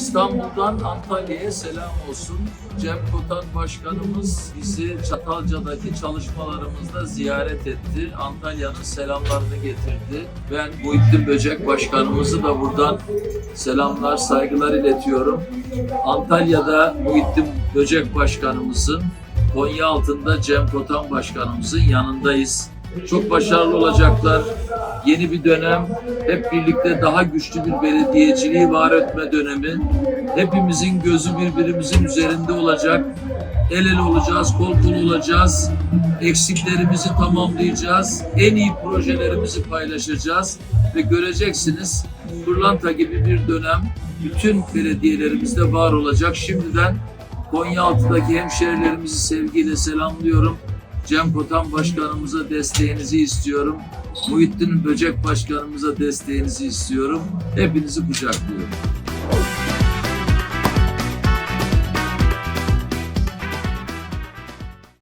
İstanbul'dan Antalya'ya selam olsun. Cem Kotan Başkanımız bizi Çatalca'daki çalışmalarımızda ziyaret etti. Antalya'nın selamlarını getirdi. Ben Muhittin Böcek Başkanımızı da buradan selamlar, saygılar iletiyorum. Antalya'da Muhittin Böcek Başkanımızın, Konya altında Cem Kotan Başkanımızın yanındayız. Çok başarılı olacaklar. Yeni bir dönem, hep birlikte daha güçlü bir belediyeciliği var etme dönemi. Hepimizin gözü birbirimizin üzerinde olacak. El ele olacağız, kol kol olacağız. Eksiklerimizi tamamlayacağız. En iyi projelerimizi paylaşacağız. Ve göreceksiniz pırlanta gibi bir dönem bütün belediyelerimizde var olacak. Şimdiden Konyaaltı'daki hemşehrilerimizi sevgiyle selamlıyorum. Cem Kotan Başkanımıza desteğinizi istiyorum. Muhittin Böcek Başkanımıza desteğinizi istiyorum. Hepinizi kucaklıyorum.